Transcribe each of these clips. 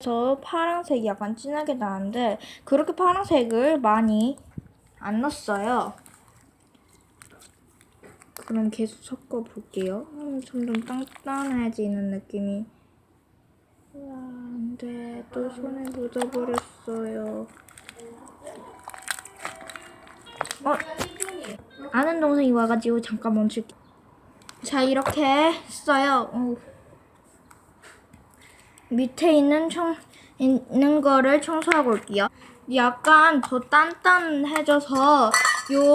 저 파란색이 약간 진하게 나는데 그렇게 파란색을 많이 안 넣었어요. 그럼 계속 섞어 볼게요. 음, 점점 단단해지는 느낌이. 우와, 안 돼. 또 손에 묻어버렸어요. 어? 아는 동생이 와가지고 잠깐 멈출게. 자, 이렇게 했어요. 어. 밑에 있는 청 있는 거를 청소하고 올게요. 약간 더 단단해져서 요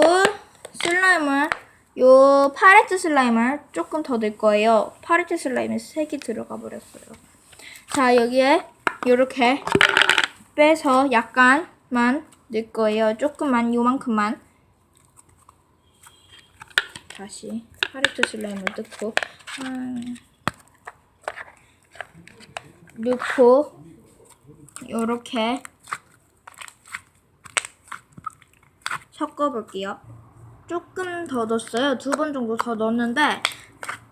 슬라임을 요 파레트 슬라임을 조금 더 넣을 거예요. 파레트 슬라임이 색이 들어가 버렸어요. 자 여기에 이렇게 빼서 약간만 넣을 거예요. 조금만 요만큼만 다시 파레트 슬라임을 넣고 음. 넣고 요렇게 섞어 볼게요. 조금 더 넣었어요. 두 번 정도 더 넣었는데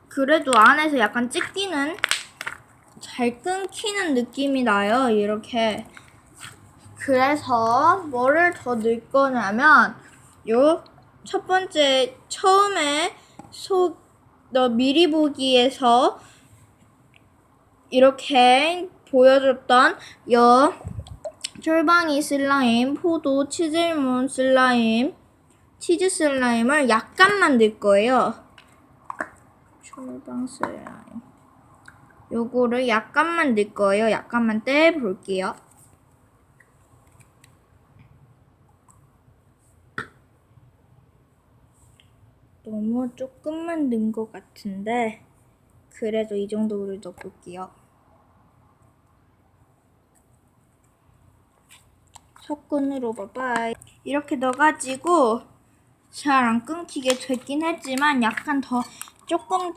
그래도 안에서 약간 찢기는 잘 끊기는 느낌이 나요. 이렇게 그래서 뭐를 더 넣을 거냐면 요 첫 번째 처음에 속 너 미리 보기에서 이렇게 보여줬던 여 쫄방이 슬라임, 포도, 치즈몬 슬라임, 치즈 슬라임을 약간만 넣을 거예요. 쫄방 슬라임. 요거를 약간만 넣을 거예요. 약간만 떼 볼게요. 너무 조금만 넣은 것 같은데 그래도 이 정도를 넣어볼게요. 석근으로 봐봐이 이렇게 넣어가지고 잘 안 끊기게 됐긴 했지만 약간 더 조금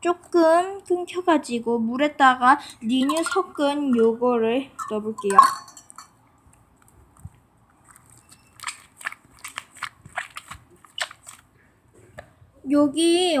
조금 끊겨가지고 물에다가 리뉴 섞은 요거를 넣어볼게요. 여기